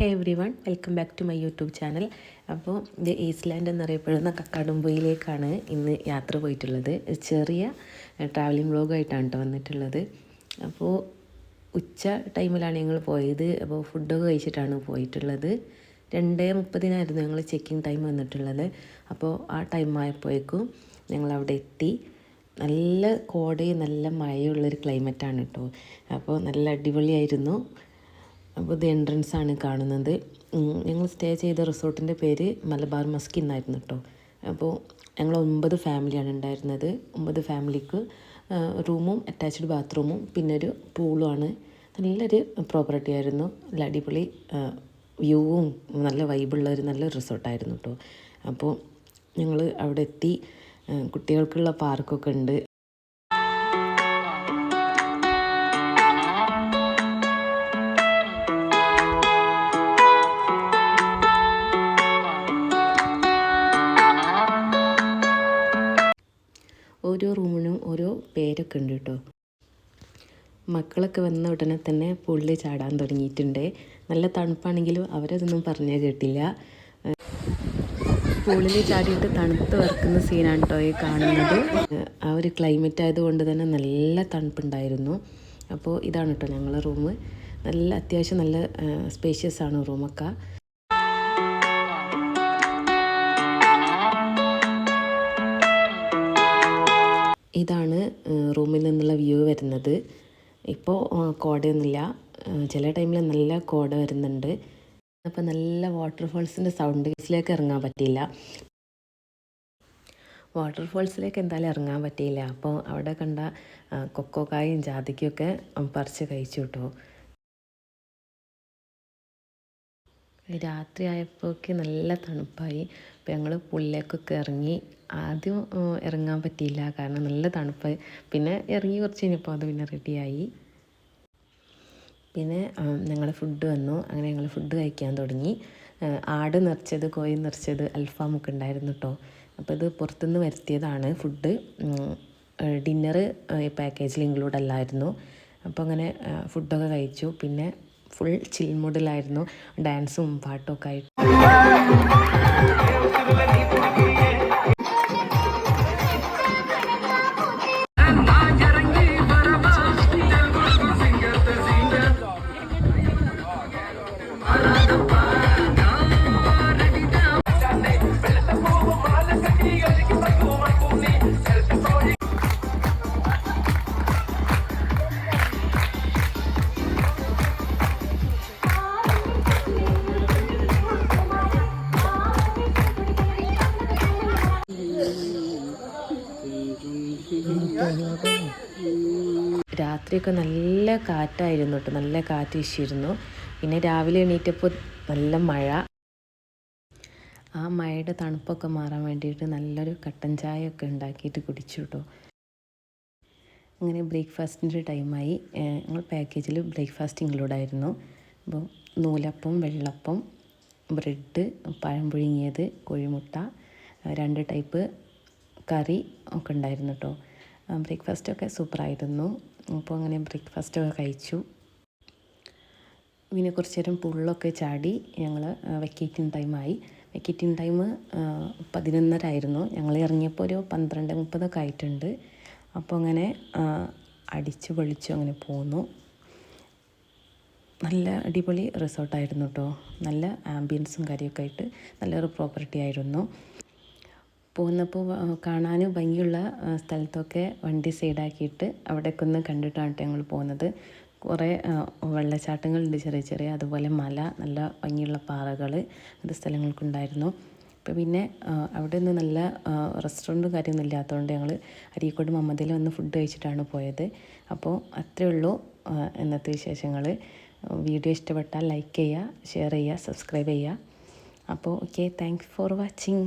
Hey everyone welcome back to my YouTube channel അപ്പോൾ ഇത് ഈസ്ലാൻഡ് എന്നറിയപ്പെടുന്ന കക്കാടുംപൊയിലേക്കാണ് ഇന്ന് യാത്ര പോയിട്ടുള്ളത്. ചെറിയ ട്രാവലിംഗ് വ്ളോഗായിട്ടാണ് കേട്ടോ വന്നിട്ടുള്ളത്. അപ്പോൾ ഉച്ച ടൈമിലാണ് ഞങ്ങൾ പോയത്. അപ്പോൾ ഫുഡൊക്കെ കഴിച്ചിട്ടാണ് പോയിട്ടുള്ളത്. രണ്ട് മുപ്പതിനായിരുന്നു ഞങ്ങൾ ചെക്കിംഗ് ടൈം വന്നിട്ടുള്ളത്. അപ്പോൾ ആ ടൈം ആയപ്പോഴേക്കും ഞങ്ങൾ അവിടെ എത്തി. നല്ല കോടയും നല്ല മഴയുള്ളൊരു ക്ലൈമറ്റാണ് കേട്ടോ അപ്പോൾ നല്ല അടിപൊളിയായിരുന്നു. അപ്പോൾ ഇത് എൻട്രൻസ് ആണ് കാണുന്നത്. ഞങ്ങൾ സ്റ്റേ ചെയ്ത റിസോർട്ടിന്റെ പേര് മലബാർ മസ്കി എന്നായിരുന്നു കേട്ടോ അപ്പോൾ ഞങ്ങൾ ഒമ്പത് ഫാമിലിയാണ് ഉണ്ടായിരുന്നത്. ഒമ്പത് ഫാമിലിക്ക് റൂമും അറ്റാച്ച്ഡ് ബാത്റൂമും പിന്നെ ഒരു പൂളും ആണ്. നല്ലൊരു പ്രോപ്പർട്ടി ആയിരുന്നു. നല്ല അടിപൊളി വ്യൂവും നല്ല വൈബുള്ള ഒരു നല്ല റിസോർട്ടായിരുന്നു കേട്ടോ അപ്പോൾ ഞങ്ങൾ അവിടെ എത്തി. കുട്ടികൾക്കുള്ള പാർക്കൊക്കെ ഉണ്ട്. പേരൊക്കെ ഉണ്ട് കേട്ടോ. മക്കളൊക്കെ വന്ന ഉടനെ തന്നെ പുള്ളി ചാടാൻ തുടങ്ങിയിട്ടുണ്ട്. നല്ല തണുപ്പാണെങ്കിലും അവരതൊന്നും പറഞ്ഞേ കേട്ടില്ല. പൂളിൽ ചാടിയിട്ട് തണുത്ത് വറക്കുന്ന സീനാണ് കേട്ടോ ഈ കാണുന്നത്. ആ ഒരു ക്ലൈമറ്റ് ആയതുകൊണ്ട് തന്നെ നല്ല തണുപ്പുണ്ടായിരുന്നു. അപ്പോൾ ഇതാണ് കേട്ടോ ഞങ്ങളുടെ റൂം നല്ല അത്യാവശ്യം നല്ല സ്പേഷ്യസ് ആണ് റൂമൊക്കെ ഇതാണ് റൂമിൽ നിന്നുള്ള വ്യൂ വരുന്നത്. ഇപ്പോൾ കോടയൊന്നുമില്ല. ചില ടൈമിൽ നല്ല കോട വരുന്നുണ്ട്. അപ്പോൾ നല്ല വാട്ടർഫോൾസിന്റെ സൗണ്ട് ഇറങ്ങാൻ പറ്റിയില്ല. വാട്ടർഫോൾസിലേക്ക് എന്തായാലും ഇറങ്ങാൻ പറ്റിയില്ല. അപ്പോൾ അവിടെ കണ്ട കൊക്കോക്കായും ജാതിക്കൊക്കെ പറിച്ച് കഴിച്ചു കേട്ടോ. രാത്രി ആയപ്പോഴേക്ക് നല്ല തണുപ്പായി. അപ്പോൾ ഞങ്ങൾ പുള്ളിലേക്കൊക്കെ ഇറങ്ങി. ആദ്യം ഇറങ്ങാൻ പറ്റിയില്ല. കാരണം നല്ല തണുപ്പ് പിന്നെ ഇറങ്ങി കുറച്ച് കഴിഞ്ഞപ്പോൾ അത് പിന്നെ റെഡിയായി പിന്നെ ഞങ്ങൾ ഫുഡ് വന്നു. അങ്ങനെ ഞങ്ങൾ ഫുഡ് കഴിക്കാൻ തുടങ്ങി. ആട് നിറച്ചത് കോഴി നിറച്ചത് അൽഫാമൊക്കെ ഉണ്ടായിരുന്നു കേട്ടോ അപ്പോൾ ഇത് പുറത്തുനിന്ന് വരുത്തിയതാണ് ഫുഡ് ഡിന്നറ് പാക്കേജിൽ ഇൻക്ലൂഡ് അല്ലായിരുന്നു. അപ്പോൾ അങ്ങനെ ഫുഡൊക്കെ കഴിച്ചു. പിന്നെ ഫുൾ ചിൽ മൂഡിലായിരുന്നു. ഡാൻസും ഒക്കെ ആയിട്ട്. രാത്രിയൊക്കെ നല്ല കാറ്റായിരുന്നു കേട്ടോ നല്ല കാറ്റ് വീശിയിരുന്നു. പിന്നെ രാവിലെ എണീറ്റപ്പോൾ നല്ല മഴ. ആ മഴയുടെ തണുപ്പൊക്കെ മാറാൻ വേണ്ടിയിട്ട് നല്ലൊരു കട്ടൻ ചായ ഒക്കെ ഉണ്ടാക്കിയിട്ട് കുടിച്ചു കേട്ടോ അങ്ങനെ ബ്രേക്ക്ഫാസ്റ്റിന്റെ ടൈമായി. ഞങ്ങൾ പാക്കേജിൽ ബ്രേക്ക്ഫാസ്റ്റ് ഇൻക്ലൂഡ് ആയിരുന്നു. അപ്പോൾ നൂലപ്പം വെള്ളപ്പം ബ്രെഡ് പഴം പുഴുങ്ങിയത് കോഴിമുട്ട രണ്ട് ടൈപ്പ് കറി ഒക്കെ ഉണ്ടായിരുന്നു കേട്ടോ ബ്രേക്ക്ഫാസ്റ്റൊക്കെ സൂപ്പറായിരുന്നു. അപ്പോൾ അങ്ങനെ ബ്രേക്ക്ഫാസ്റ്റൊക്കെ കഴിച്ചു. പിന്നെ കുറച്ച് നേരം പുള്ളൊക്കെ ചാടി ഞങ്ങൾ വെക്കേറ്റിംഗ് ടൈമായി വെക്കേറ്റിംഗ് ടൈം പതിനൊന്നര ആയിരുന്നു. ഞങ്ങൾ ഇറങ്ങിയപ്പോൾ ഒരു പന്ത്രണ്ട് മുപ്പതൊക്കെ ആയിട്ടുണ്ട്. അപ്പോൾ അങ്ങനെ അടിച്ച് പൊളിച്ചു അങ്ങനെ പോന്നു. നല്ല അടിപൊളി റിസോർട്ടായിരുന്നു കേട്ടോ നല്ല ആംബിയൻസും കാര്യമൊക്കെ ആയിട്ട് നല്ലൊരു പ്രോപ്പർട്ടി ആയിരുന്നു. പോകുന്നപ്പോൾ കാണാനും ഭംഗിയുള്ള സ്ഥലത്തൊക്കെ വണ്ടി സൈഡാക്കിയിട്ട് അവിടേക്ക് ഒന്ന് കണ്ടിട്ടാണ് ട്ടോ ഞങ്ങൾ പോകുന്നത് കുറേ വെള്ളച്ചാട്ടങ്ങളുണ്ട് ചെറിയ ചെറിയ അതുപോലെ മല നല്ല ഭംഗിയുള്ള പാറകൾ അത് സ്ഥലങ്ങൾക്കുണ്ടായിരുന്നു. അപ്പോൾ പിന്നെ അവിടെ നിന്ന് നല്ല റെസ്റ്റോറന്റും കാര്യമൊന്നും ഇല്ലാത്തതുകൊണ്ട് ഞങ്ങൾ അരീക്കോട് മമ്മതിൽ വന്ന് ഫുഡ് കഴിച്ചിട്ടാണ് പോയത്. അപ്പോൾ അത്രയേ ഉള്ളൂ ഇന്നത്തെ വിശേഷങ്ങൾ വീഡിയോ ഇഷ്ടപ്പെട്ടാൽ ലൈക്ക് ചെയ്യുക ഷെയർ ചെയ്യുക സബ്സ്ക്രൈബ് ചെയ്യുക. അപ്പോൾ ഓക്കെ താങ്ക്സ് ഫോർ വാച്ചിങ്.